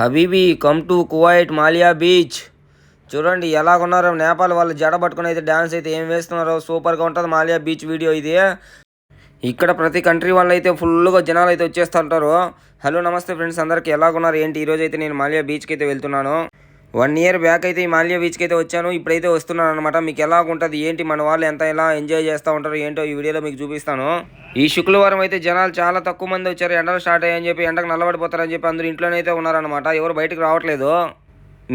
Habibi come to Kuwait మాలియా beach. చూడండి ఎలా ఉన్నారో నేపాల్ వాళ్ళు జడ పట్టుకుని అయితే డ్యాన్స్ అయితే ఏం వేస్తున్నారో సూపర్గా ఉంటుంది మాలియా బీచ్ వీడియో ఇది. ఇక్కడ ప్రతి కంట్రీ వాళ్ళు అయితే ఫుల్గా జనాలు అయితే వచ్చేస్తుంటారు. హలో నమస్తే ఫ్రెండ్స్ అందరికీ ఎలాగున్నారు? ఏంటి? ఈరోజు అయితే నేను మాలియా బీచ్కి అయితే వెళ్తున్నాను. వన్ ఇయర్ బ్యాక్ అయితే ఈ మాల్యా బీచ్కి అయితే వచ్చాను. ఇప్పుడైతే వస్తున్నాను అనమాట మీకు ఎలా ఉంటుంది ఏంటి మన వాళ్ళు ఎంత ఎలా ఎంజాయ్ చేస్తూ ఉంటారు ఏంటో ఈ వీడియోలో మీకు చూపిస్తాను. ఈ శుక్రవారం అయితే జనాలు చాలా తక్కువ మంది వచ్చారు. ఎండలు స్టార్ట్ అయ్యాయని చెప్పి ఎండకు నల్లబడిపోతారని చెప్పి అందరూ ఇంట్లోనే అయితే ఉన్నారనమాట ఎవరు బయటకు రావట్లేదు.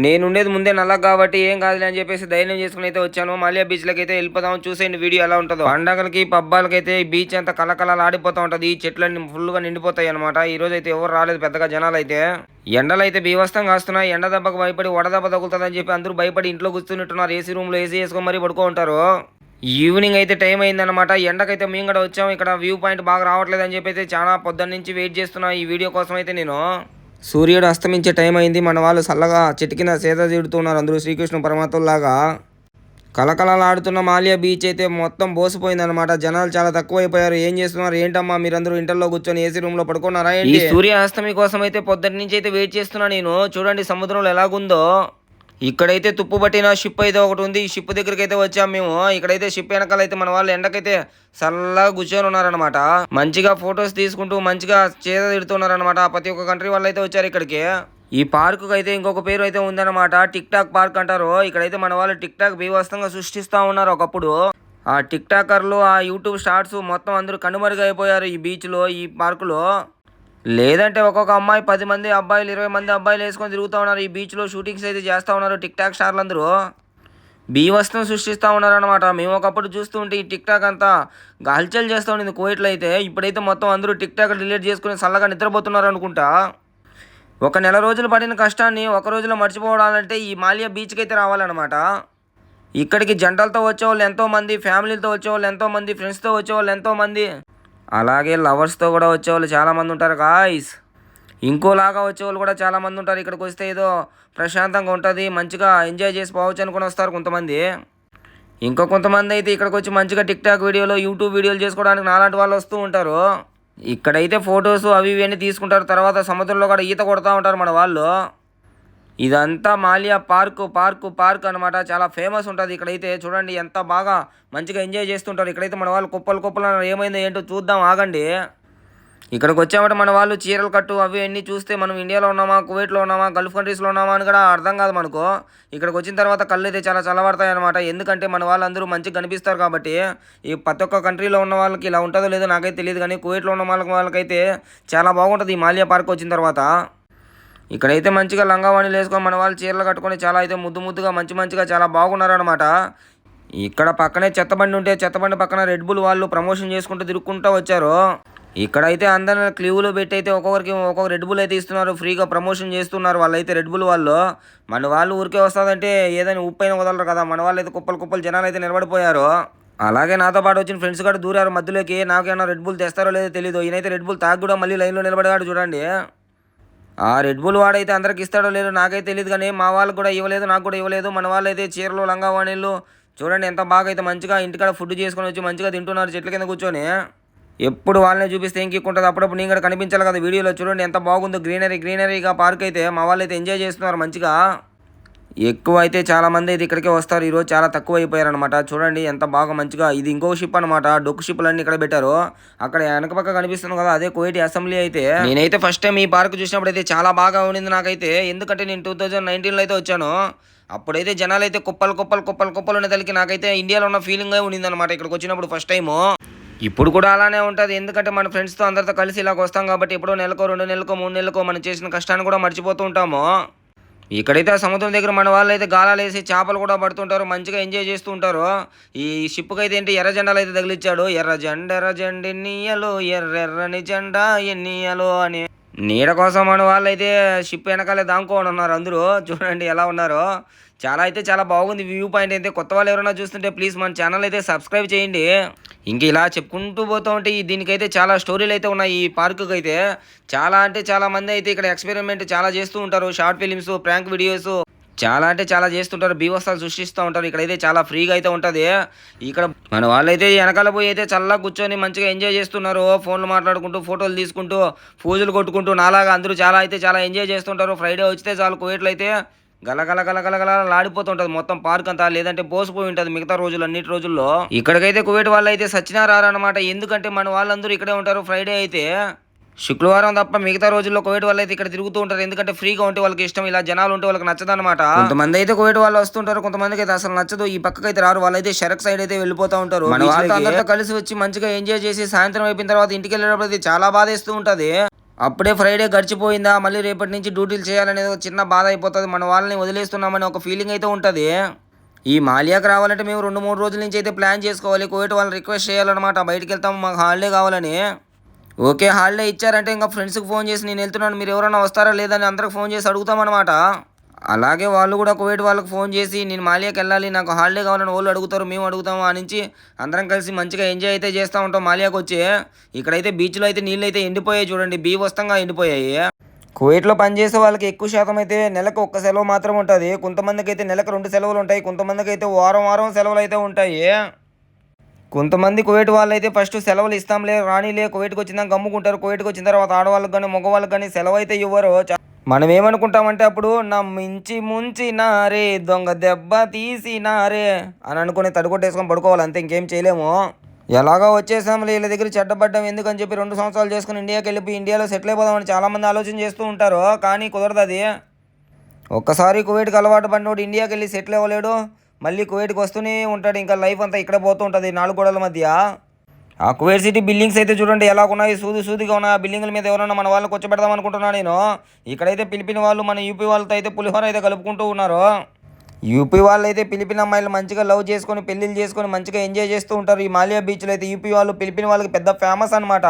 నేను ఉండేది ముందే నల్లగా కాబట్టి ఏం కాదులే అని చెప్పేసి ధైర్యం చేసుకుని అయితే వచ్చాను. మాలియా బీచ్లకి అయితే వెళ్ళిపోదాం. చూసేయండి వీడియో ఎలా ఉంటుందో. పండగలకి పబ్బాలకి అయితే ఈ బీచ్ అంతా కలకలలు ఆడిపోతూ ఉంటుంది. ఈ చెట్లన్నీ ఫుల్గా నిండిపోతాయి అనమాట ఈ రోజు అయితే ఎవరు రాలేదు పెద్దగా జనాలు అయితే ఎండలు అయితే బీవస్తం కాస్తున్నాయి. ఎండ దెబ్బకు భయపడి వడదెబ్బ తగులుతుందని చెప్పి అందరూ భయపడి ఇంట్లో కూర్చున్నట్టున్నారు. ఏసీ రూమ్లో ఏసీ వేసుకొని మరీ పడుకో ఉంటారు. ఈవినింగ్ అయితే టైం అయిందనమాట ఎండకైతే మేము కూడా వచ్చాము ఇక్కడ వ్యూ పాయింట్ బాగా రావట్లేదు అని చెప్పి అయితే చాలా పొద్దున్న నుంచి వెయిట్ చేస్తున్నాను ఈ వీడియో కోసం అయితే నేను. సూర్యుడు అస్తమించే టైం అయింది. మన వాళ్ళు చల్లగా చిటికిన సేద తీడుతున్నారు అందరూ శ్రీకృష్ణ పరమాత్మలాగా కలకలలాడుతున్న మాలియా బీచ్ అయితే మొత్తం బోసిపోయిందన్నమాట. జనాలు చాలా తక్కువ అయిపోయారు ఏం చేస్తున్నారు? ఏంటమ్మా? మీరందరూ ఇంటర్లో కూర్చొని ఏసీ రూమ్లో పడుకున్నారా ఈ సూర్య అస్తమి కోసం అయితే పొద్దున్న నుంచి అయితే వెయిట్ చేస్తున్నా నేను. చూడండి సముద్రంలో ఎలాగుందో. ఇక్కడైతే తుప్పు పట్టిన షిప్ అయితే ఒకటి ఉంది. ఈ షిప్ దగ్గరికి అయితే వచ్చాం మేము. ఇక్కడైతే షిప్ వెనకాల అయితే మన వాళ్ళు ఎండకైతే చల్లగా కూర్చొని ఉన్నారనమాట మంచిగా ఫొటోస్ తీసుకుంటూ మంచిగా చేద తిడుతున్నారనమాట ప్రతి ఒక్క కంట్రీ వాళ్ళు అయితే వచ్చారు ఇక్కడికి. ఈ పార్కు అయితే ఇంకొక పేరు అయితే ఉందన్నమాట. టిక్ టాక్ పార్క్ అంటారు. ఇక్కడైతే మన వాళ్ళు టిక్ టాక్ బీభత్సంగా సృష్టిస్తూ ఉన్నారు ఒకప్పుడు. ఆ టిక్ టాకర్లు ఆ యూట్యూబ్ షార్ట్స్ మొత్తం అందరూ కనుమరుగైపోయారు ఈ బీచ్లో ఈ పార్కులో లేదంటే ఒక్కొక్క అమ్మాయి పది మంది అబ్బాయిలు ఇరవై మంది అబ్బాయిలు వేసుకొని తిరుగుతూ ఉన్నారు. ఈ బీచ్లో షూటింగ్స్ అయితే చేస్తూ ఉన్నారు టిక్ టాక్ స్టార్లు అందరూ. బీవస్తం సృష్టిస్తూ ఉన్నారనమాట మేము ఒకప్పుడు చూస్తూ ఉంటే ఈ టిక్ టాక్ అంతా హల్చల్ చేస్తూ ఉండింది కోయిట్లో అయితే. ఇప్పుడైతే మొత్తం అందరూ టిక్ టాక్ డిలీట్ చేసుకుని చల్లగా నిద్రపోతున్నారు అనుకుంటా. ఒక నెల రోజులు పడిన కష్టాన్ని ఒక రోజులో మర్చిపోవాలంటే ఈ మాలియా బీచ్కి అయితే రావాలన్నమాట. ఇక్కడికి జంటలతో వచ్చేవాళ్ళు ఎంతోమంది ఫ్యామిలీలతో వచ్చేవాళ్ళు ఎంతోమంది ఫ్రెండ్స్తో వచ్చేవాళ్ళు ఎంతోమంది అలాగే లవర్స్తో కూడా వచ్చేవాళ్ళు చాలామంది ఉంటారు గాయస్ ఇంకోలాగా వచ్చేవాళ్ళు కూడా చాలామంది ఉంటారు. ఇక్కడికి వస్తే ఏదో ప్రశాంతంగా ఉంటుంది మంచిగా ఎంజాయ్ చేసి పోవచ్చు అనుకుని వస్తారు కొంతమంది. ఇంకా కొంతమంది అయితే ఇక్కడికి వచ్చి మంచిగా టిక్ టాక్ వీడియోలు యూట్యూబ్ వీడియోలు చేసుకోవడానికి నాలాంటి వాళ్ళు వస్తూ ఉంటారు. ఇక్కడైతే ఫొటోస్ అవి ఇవన్నీ తీసుకుంటారు. తర్వాత సముద్రంలో కూడా ఈత కొడతా ఉంటారు మన వాళ్ళు. ఇదంతా మాలియా పార్క్ పార్క్ పార్క్ అనమాట చాలా ఫేమస్ ఉంటుంది ఇక్కడైతే. చూడండి ఎంత బాగా మంచిగా ఎంజాయ్ చేస్తుంటారు. ఇక్కడైతే మన వాళ్ళు కుప్పలు కుప్పలు ఏమైందో ఏంటో చూద్దాం ఆగండి. ఇక్కడికి వచ్చామంటే మన వాళ్ళు చీరలు కట్టు అవి అన్నీ చూస్తే మనం ఇండియాలో ఉన్నామా కువైట్లో ఉన్నామా గల్ఫ్ కంట్రీస్లో ఉన్నామా అని కూడా అర్థం కాదు మనకు. ఇక్కడికి వచ్చిన తర్వాత కళ్ళు అయితే చాలా చల్లబడతాయి అనమాట ఎందుకంటే మన వాళ్ళందరూ మంచిగా కనిపిస్తారు కాబట్టి ఈ ప్రతి ఒక్క కంట్రీలో ఉన్న వాళ్ళకి ఇలా ఉంటుందో లేదో నాకైతే తెలియదు కానీ కువైట్లో ఉన్న వాళ్ళకి వాళ్ళకైతే చాలా బాగుంటుంది ఈ మాలియా పార్క్ వచ్చిన తర్వాత. ఇక్కడైతే మంచిగా లంగావాణిలు వేసుకొని మన వాళ్ళు చీరలు కట్టుకొని చాలా అయితే ముద్దు ముద్దుగా మంచి మంచిగా చాలా బాగున్నారనమాట ఇక్కడ పక్కనే చెత్తబండి ఉంటే చెత్తబండి పక్కన రెడ్ బుల్ వాళ్ళు ప్రమోషన్ చేసుకుంటూ తిరుక్కుంటూ వచ్చారు. ఇక్కడైతే అందరిని క్లీవ్లో పెట్టి అయితే ఒక్కొక్కరికి ఒక్కొక్క రెడ్ బుల్ అయితే ఇస్తున్నారు. ఫ్రీగా ప్రమోషన్ చేస్తున్నారు వాళ్ళైతే రెడ్ బుల్ వాళ్ళు. మన వాళ్ళు ఊరికే వస్తుందంటే ఏదైనా ఉప్పైన వదలరు కదా. మన వాళ్ళు అయితే కుప్పలు కుప్పలు జనాలు అయితే నిలబడిపోయారు. అలాగే నాతో పాటు వచ్చిన ఫ్రెండ్స్ కూడా దూరారు మధ్యలోకి. నాకేమన్నా రెడ్ బుల్ తెస్తారో లేదో తెలియదు ఈయనైతే రెడ్ బుల్ తాగి కూడా మళ్ళీ లైన్లో నిలబడగాడు చూడండి. ఆ రెడ్ బుల్ వాడైతే అందరికి ఇస్తాడో లేదో నాకైతే తెలియదు కానీ మా వాళ్ళకి కూడా ఇవ్వలేదు నాకు కూడా ఇవ్వలేదు. మన వాళ్ళు అయితే చీరలు లంగావాణిలు చూడండి ఎంత బాగా అయితే మంచిగా ఇంటికాడ ఫుడ్ చేసుకొని వచ్చి మంచిగా తింటున్నారు చెట్ల కింద కూర్చొని. ఎప్పుడు వాళ్ళని చూపిస్తే ఇంకెక్కుంటుంది అప్పుడప్పుడు నేను కూడా కనిపించాలి కదా వీడియోలో. చూడండి ఎంత బాగుందో గ్రీనరీ గ్రీనరీగా పార్క్ అయితే మా వాళ్ళు అయితే ఎంజాయ్ చేస్తున్నారు మంచిగా. ఎక్కువ అయితే చాలా మంది అయితే ఇక్కడికే వస్తారు. ఈరోజు చాలా తక్కువ అయిపోయారు అనమాట చూడండి ఎంత బాగా మంచిగా ఇది ఇంకో షిప్ అనమాట డొక్కు షిప్లన్నీ ఇక్కడ పెట్టారు. అక్కడ వెనక పక్క కనిపిస్తుంది కదా అదే కోయిటి అసెంబ్లీ అయితే. నేనైతే ఫస్ట్ టైం ఈ పార్క్ చూసినప్పుడు అయితే చాలా బాగా ఉండింది నాకైతే. ఎందుకంటే నేను టూ థౌజండ్ నైన్టీన్లో అయితే వచ్చాను. అప్పుడైతే జనాలు అయితే కుప్పలు కుప్పలు కుప్పలు కుప్పలు ఉన్న తల్లికి నాకైతే ఇండియాలో ఉన్న ఫీలింగ్ ఉండింది అనమాట ఇక్కడికి వచ్చినప్పుడు ఫస్ట్ టైము ఇప్పుడు కూడా అలానే ఉంటుంది. ఎందుకంటే మన ఫ్రెండ్స్తో అందరితో కలిసి ఇలాగ వస్తాం కాబట్టి ఎప్పుడో నెలకో రెండు నెలకో మూడు నెలకో మనం చేసిన కష్టాన్ని కూడా మర్చిపోతూ ఉంటాము. ఇక్కడైతే ఆ సముద్రం దగ్గర మన వాళ్ళు అయితే గాలాలు వేసి చేపలు కూడా పడుతుంటారు మంచిగా ఎంజాయ్ చేస్తూ ఉంటారు ఈ షిప్కి అయితే ఏంటి ఎర్ర జెండాలు అయితే తగిలిచ్చాడు. ఎర్ర జెండ ఎర్ర జెండ ఎన్నియలు ఎర్రెర్రని జెండా ఎన్నియలు అని. నీడ కోసం మన వాళ్ళు అయితే షిప్ వెనకాలే దాముకోని ఉన్నారు అందరూ. చూడండి ఎలా ఉన్నారో. చాలా అయితే చాలా బాగుంది వ్యూ పాయింట్ అయితే. కొత్త వాళ్ళు ఎవరైనా చూస్తుంటే ప్లీజ్ మన ఛానల్ అయితే సబ్స్క్రైబ్ చేయండి. ఇంక ఇలా చెప్పుకుంటూ పోతూ ఉంటే దీనికైతే చాలా స్టోరీలు అయితే ఉన్నాయి ఈ పార్కుకి అయితే. చాలా అంటే చాలా మంది అయితే ఇక్కడ ఎక్స్పెరిమెంట్ చాలా చేస్తూ ఉంటారు. షార్ట్ ఫిలిమ్స్ ప్రాంక్ వీడియోస్ చాలా అంటే చాలా చేస్తుంటారు. బీవస్థాలు సృష్టిస్తూ ఉంటారు. ఇక్కడైతే చాలా ఫ్రీగా అయితే ఉంటుంది. ఇక్కడ మన వాళ్ళైతే వెనకాల పోయి అయితే చల్లగా కూర్చొని మంచిగా ఎంజాయ్ చేస్తున్నారు. ఫోన్లు మాట్లాడుకుంటూ ఫోటోలు తీసుకుంటూ పూజలు కొట్టుకుంటూ నాలాగా అందరూ చాలా అయితే చాలా ఎంజాయ్ చేస్తుంటారు. ఫ్రైడే వచ్చితే చాలు కువైట్లో అయితే గలగల గలగల గల ఆడిపోతుంటది మొత్తం పార్క్ అంతా లేదంటే పోసిపోయి ఉంటుంది మిగతా రోజులు అన్నిటి రోజుల్లో. ఇక్కడికైతే కువైట్ వాళ్ళు అయితే సచ్చినా రారనమాట ఎందుకంటే మన వాళ్ళందరూ ఇక్కడే ఉంటారు ఫ్రైడే అయితే. శుక్రవారం తప్ప మిగతా రోజుల్లో కోవిడ్ వాళ్ళు అయితే ఇక్కడ తిరుగుతూ ఉంటారు. ఎందుకంటే ఫ్రీగా ఉంటే వాళ్ళకి ఇష్టం ఇలా జనాలు ఉంటే వాళ్ళకి నచ్చదన్నమాట. కొంతమంది అయితే కోవిడ్ వాళ్ళు వస్తుంటారు కొంతమందికి అయితే అసలు నచ్చదు. ఈ పక్కకి అయితే రారు. వాళ్ళైతే షరక్ సైడ్ అయితే వెళ్ళిపోతూ ఉంటారు. మన వాళ్ళతో అందరితో కలిసి వచ్చి మంచిగా ఎంజాయ్ చేసి సాయంత్రం అయిపోయిన తర్వాత ఇంటికి వెళ్ళేటప్పుడు అయితే చాలా బాధేస్తూ ఉంటది. అప్పుడే ఫ్రైడే గడిచిపోయిందా? మళ్ళీ రేపటి నుంచి డ్యూటీలు చేయాలనేది ఒక చిన్న బాధ అయిపోతుంది. మన వాళ్ళని వదిలేస్తున్నామని ఒక ఫీలింగ్ అయితే ఉంటుంది. ఈ మాలియాకి రావాలంటే మేము రెండు మూడు రోజుల నుంచి అయితే ప్లాన్ చేసుకోవాలి. కోవిడ్ వాళ్ళని రిక్వెస్ట్ చేయాలన్నమాట. బయటికి వెళ్తాము మాకు హాలిడే కావాలని. ఓకే హాలిడే ఇచ్చారంటే ఇంకా ఫ్రెండ్స్కి ఫోన్ చేసి నేను వెళ్తున్నాను. మీరు ఎవరైనా వస్తారా లేదని అందరికి ఫోన్ చేసి అడుగుతామన్నమాట. అలాగే వాళ్ళు కూడా కువైట్ వాళ్ళకి ఫోన్ చేసి నేను మాలియాకి వెళ్ళాలి నాకు హాలిడే కావాలని వాళ్ళు అడుగుతారు మేము అడుగుతాము ఆ నుంచి అందరం కలిసి మంచిగా ఎంజాయ్ అయితే చేస్తూ ఉంటాం మాలియాకి వచ్చి. ఇక్కడైతే బీచ్లో అయితే నీళ్ళు అయితే ఎండిపోయాయి చూడండి బీవస్తంగా ఎండిపోయాయి. కువైట్లో పనిచేసే వాళ్ళకి ఎక్కువ శాతం అయితే నెలకు ఒక్క సెలవు మాత్రం ఉంటుంది. కొంతమందికి అయితే నెలకు రెండు సెలవులు ఉంటాయి కొంతమందికి అయితే వారం వారం సెలవులు అయితే ఉంటాయి. కొంతమంది కువైట్ వాళ్ళు అయితే ఫస్ట్ సెలవులు ఇస్తాంలే రాణిలే కువైట్కి వచ్చిందాక గమ్ముకుంటారు కువైట్కి వచ్చిన తర్వాత ఆడవాళ్ళకి కానీ మగవాళ్ళకి కానీ సెలవు అయితే ఇవ్వరు. మనం ఏమనుకుంటామంటే అప్పుడు నా మించి ముంచినారే దొంగ దెబ్బ తీసినారే అని అనుకుని తడుకొట్టేసుకొని పడుకోవాలి అంతే ఇంకేం చేయలేము. ఎలాగో వచ్చేసాం వీళ్ళ దగ్గర చెడ్డపడ్డాం ఎందుకని చెప్పి రెండు సంవత్సరాలు చేసుకుని ఇండియాకి వెళ్ళిపోయి ఇండియాలో సెటిల్ అయిపోదామని చాలామంది ఆలోచన చేస్తూ ఉంటారు కానీ కుదరదు అది. ఒక్కసారి కువైట్కి అలవాటు పడినోడు ఇండియాకి వెళ్ళి సెటిల్ అవ్వలేడు మళ్ళీ కువైట్కి వస్తూనే ఉంటాడు ఇంకా లైఫ్ అంతా ఇక్కడ పోతూ ఉంటుంది నాలుగు గోడల మధ్య. ఆ కువేర్ సిటీ బిల్డింగ్స్ అయితే చూడండి ఎలా ఉన్నాయి? సూది సూదిగా ఉన్నాయి. ఆ బిల్డింగ్ల మీద ఎవరైనా మన వాళ్ళు కూర్చోబెడదాం అనుకుంటున్నా నేను. ఇక్కడైతే పిలిపిన వాళ్ళు మన యూపీ వాళ్ళతో అయితే పులిహోర అయితే కలుపుకుంటూ ఉన్నారు. యూపీ వాళ్ళు అయితే పిలిపిన అమ్మాయిలు మంచిగా లవ్ చేసుకొని పెళ్ళిళ్ళు చేసుకొని మంచిగా ఎంజాయ్ చేస్తూ ఉంటారు. ఈ మాలియా బీచ్లో అయితే యూపీ వాళ్ళు పిలిపిన వాళ్ళకి పెద్ద ఫేమస్ అనమాట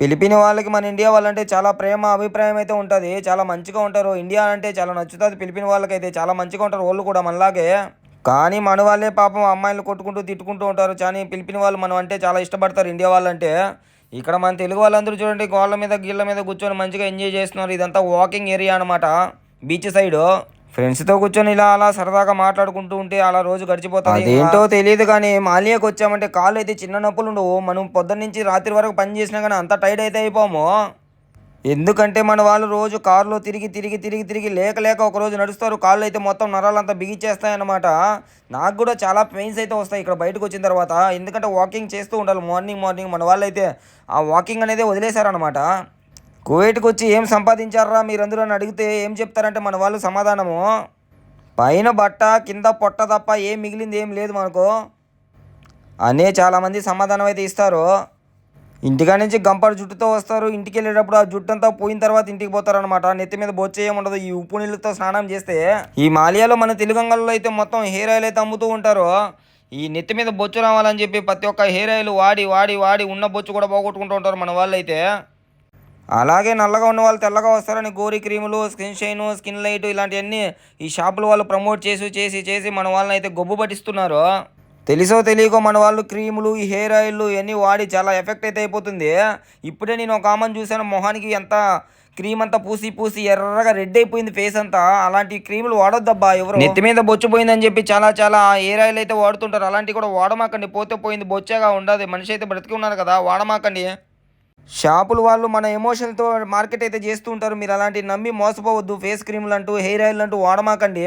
పిలిపిన వాళ్ళకి మన ఇండియా వాళ్ళంటే చాలా ప్రేమ అభిప్రాయం అయితే ఉంటుంది. చాలా మంచిగా ఉంటారు. ఇండియా అంటే చాలా నచ్చుతుంది. పిలిపిన వాళ్ళకైతే చాలా మంచిగా ఉంటారు. వాళ్ళు కూడా మనలాగే. కానీ మన వాళ్ళే పాపం అమ్మాయిలు కొట్టుకుంటూ తిట్టుకుంటూ ఉంటారు. కానీ పిలిపిన వాళ్ళు మనం అంటే చాలా ఇష్టపడతారు. ఇండియా వాళ్ళంటే ఇక్కడ మన తెలుగు వాళ్ళందరూ చూడండి గోళ్ళ మీద గీళ్ళ మీద కూర్చొని మంచిగా ఎంజాయ్ చేస్తున్నారు. ఇదంతా వాకింగ్ ఏరియా అనమాట బీచ్ సైడ్ ఫ్రెండ్స్తో కూర్చొని ఇలా అలా సరదాగా మాట్లాడుకుంటూ ఉంటే అలా రోజు గడిచిపోతుంది ఏంటో తెలియదు కానీ మాలియాకి వచ్చామంటే కాళ్ళు అయితే చిన్న నొప్పులు ఉండవు. మనం పొద్దున్న నుంచి రాత్రి వరకు పని చేసినా కానీ అంత టైట్ అయితే అయిపోము. ఎందుకంటే మన వాళ్ళు రోజు కారులో తిరిగి తిరిగి తిరిగి తిరిగి లేక లేక ఒకరోజు నడుస్తారు. కాళ్ళు అయితే మొత్తం నరాలంతా బిగిచ్చేస్తాయన్నమాట. నాకు కూడా చాలా పెయిన్స్ అయితే వస్తాయి ఇక్కడ బయటకు వచ్చిన తర్వాత. ఎందుకంటే వాకింగ్ చేస్తూ ఉండాలి. మార్నింగ్ మార్నింగ్ మన వాళ్ళు అయితే ఆ వాకింగ్ అనేది వదిలేశారనమాట కువైట్కి వచ్చి ఏం సంపాదించారా మీరందరూ అని అడిగితే ఏం చెప్తారంటే మన వాళ్ళు సమాధానము. పైన బట్ట కింద పొట్ట తప్ప ఏం మిగిలింది ఏం లేదు మనకు. అనే చాలామంది సమాధానం అయితే ఇస్తారు. ఇంటికా నుంచి గంపర్ జుట్టుతో వస్తారు. ఇంటికి వెళ్ళేటప్పుడు ఆ జుట్టు అంతా పోయిన తర్వాత ఇంటికి పోతారనమాట నెత్తి మీద బొచ్చేయం ఉండదు. ఈ ఉప్పు నీళ్ళతో స్నానం చేస్తే ఈ మాలియాలో మన తెలుగంగల్లో అయితే మొత్తం హెయిర్ ఆయిల్ అయితే అమ్ముతూ ఉంటారు. ఈ నెత్తి మీద బొచ్చు రావాలని చెప్పి ప్రతి ఒక్క హెయిర్ ఆయిల్ వాడి వాడి వాడి ఉన్న బొచ్చు కూడా పోగొట్టుకుంటూ ఉంటారు మన వాళ్ళు అయితే అలాగే నల్లగా ఉన్న వాళ్ళు తెల్లగా వస్తారని గోరి క్రీములు స్కిన్ షైను స్కిన్ లైట్ ఇలాంటివన్నీ ఈ షాపులు వాళ్ళు ప్రమోట్ చేసి చేసి చేసి మన వాళ్ళని అయితే గొబ్బు పట్టిస్తున్నారు. తెలుసో తెలియకో మన వాళ్ళు క్రీములు ఈ హెయిర్ ఆయిల్ ఇవన్నీ వాడి చాలా ఎఫెక్ట్ అయితే అయిపోతుంది. ఇప్పుడే నేను ఒక ఆమెను చూశాను మొహానికి ఎంత క్రీమ్ అంతా పూసి పూసి ఎర్రగా రెడ్ అయిపోయింది ఫేస్ అంతా. అలాంటి క్రీములు వాడొద్దబ్బా ఎవరు? నెత్తి మీద బొచ్చు పోయిందని చెప్పి చాలా చాలా హెయిర్ ఆయిల్ అయితే వాడుతుంటారు. అలాంటివి కూడా వాడమాకండి. పోతే పోయింది బొచ్చేగా ఉండదు. మనిషి అయితే బ్రతికి ఉన్నారు కదా వాడమాకండి. షాపులు వాళ్ళు మన ఎమోషన్తో మార్కెట్ అయితే చేస్తూ ఉంటారు. మీరు అలాంటివి నమ్మి మోసపోవద్దు. ఫేస్ క్రీములు అంటూ హెయిర్ ఆయిల్ అంటూ వాడమాకండి.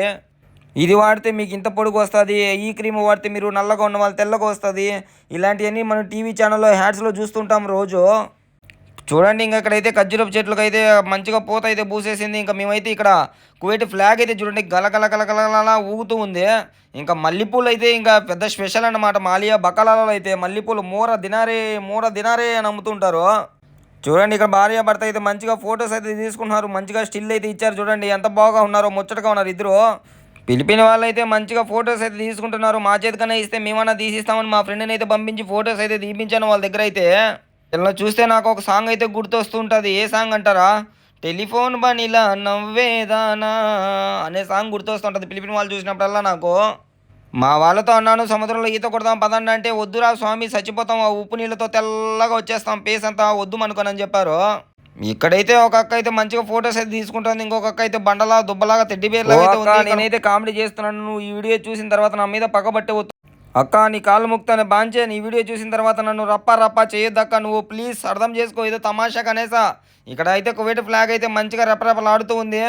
ఇది వాడితే మీకు ఇంత పొడుగు వస్తుంది ఈ క్రీమ్ వాడితే మీరు నల్లగా ఉన్న వాళ్ళు తెల్లగా వస్తుంది. ఇలాంటివన్నీ మనం టీవీ ఛానల్లో హ్యాడ్స్లో చూస్తుంటాం రోజు. చూడండి ఇంకా ఇక్కడైతే ఖర్జూరపు చెట్లకు అయితే మంచిగా పూత అయితే పూసేసింది. ఇంకా మేమైతే ఇక్కడ కువైట్ ఫ్లాగ్ అయితే చూడండి గల గల ఊగుతూ ఉంది. ఇంకా మల్లెపూలు అయితే ఇంకా పెద్ద స్పెషల్ అన్నమాట. మాలియా బకాలలో అయితే మల్లెపూలు మూర దినారే మూర దినారే అని అమ్ముతుంటారు. చూడండి ఇక్కడ భార్య భర్త అయితే మంచిగా ఫొటోస్ అయితే తీసుకున్నారు. మంచిగా స్టిల్ అయితే ఇచ్చారు. చూడండి ఎంత బాగా ఉన్నారో ముచ్చటగా ఉన్నారు ఇద్దరు. పిలిపిన వాళ్ళు అయితే మంచిగా ఫొటోస్ అయితే తీసుకుంటున్నారు. మా చేతికన్నా ఇస్తే మేమన్నా తీసిస్తామని మా ఫ్రెండ్ని అయితే పంపించి ఫొటోస్ అయితే తీపించాను వాళ్ళ దగ్గర అయితే. ఇలా చూస్తే నాకు ఒక సాంగ్ అయితే గుర్తొస్తుంటుంది. ఏ సాంగ్ అంటారా? టెలిఫోన్ బనిలా నవ్వేదానా అనే సాంగ్ గుర్తొస్తుంటుంది. పిలిపిన వాళ్ళు చూసినప్పుడల్లా నాకు. మా వాళ్ళతో అన్నాను సముద్రంలో ఈత కొడదాం పదండి అంటే వద్దురా స్వామి చచ్చిపోతాం ఆ ఉప్పు నీళ్ళతో తెల్లగా వచ్చేస్తాం పేస్ అంతా వద్దు అనుకోనని చెప్పారు. ఇక్కడైతే ఒక అక్క అయితే మంచిగా ఫొటోస్ అయితే తీసుకుంటుంది ఇంకొక అక్క అయితే బండలా దుబ్బలాగా తెడ్డి నేనైతే కామెడీ చేస్తున్నాను నువ్వు ఈ వీడియో చూసిన తర్వాత నా మీద పక్కబట్టే అక్క నీ కాళ్ళు ముక్తానే బాంచే నీ వీడియో చూసిన తర్వాత నన్ను రప్ప రప్ప చేయొద్దు అక్క నువ్వు ప్లీజ్ అర్థం చేసుకో ఏదో తమాషా కనేసా. ఇక్కడ అయితే కువైట్ ఫ్లాగ్ అయితే మంచిగా రెపరెపలాడుతూ ఉంది.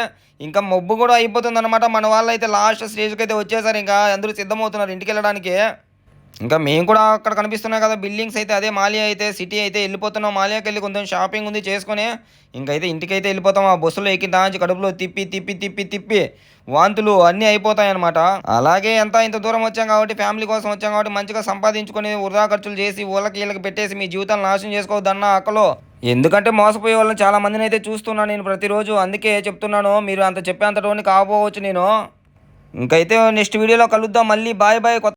ఇంకా మబ్బు కూడా అయిపోతుంది అనమాట మన వాళ్ళు అయితే లాస్ట్ స్టేజ్కి అయితే వచ్చేసారు ఇంకా అందరూ సిద్ధమవుతున్నారు ఇంటికి వెళ్ళడానికి. ఇంకా మేము కూడా అక్కడ కనిపిస్తున్నాయి కదా బిల్డింగ్స్ అయితే అదే మాలియా అయితే సిటీ అయితే వెళ్ళిపోతున్నాం. మాలియాకి వెళ్ళి కొంచెం షాపింగ్ ఉంది చేసుకునే ఇంకైతే ఇంటికైతే వెళ్ళిపోతాం. ఆ బస్సులో ఎక్కి దాంచి కడుపులో తిప్పి తిప్పి తిప్పి తిప్పి వాంతులు అన్నీ అయిపోతాయన్నమాట. అలాగే ఎంత ఇంత దూరం వచ్చాం కాబట్టి ఫ్యామిలీ కోసం వచ్చాం కాబట్టి మంచిగా సంపాదించుకొని వృధా ఖర్చులు చేసి ఊళ్ళకి వీళ్ళకి పెట్టేసి మీ జీవితాన్ని నాశనం చేసుకోవద్దన్న అక్కలో ఎందుకంటే మోసపోయే వాళ్ళని చాలా మందిని అయితే చూస్తున్నాను నేను ప్రతిరోజు. అందుకే చెప్తున్నాను మీరు అంత చెప్పేంతటోని కాకపోవచ్చు నేను. ఇంకైతే నెక్స్ట్ వీడియోలో కలుద్దాం. మళ్ళీ బాయ్ బాయ్. కొత్త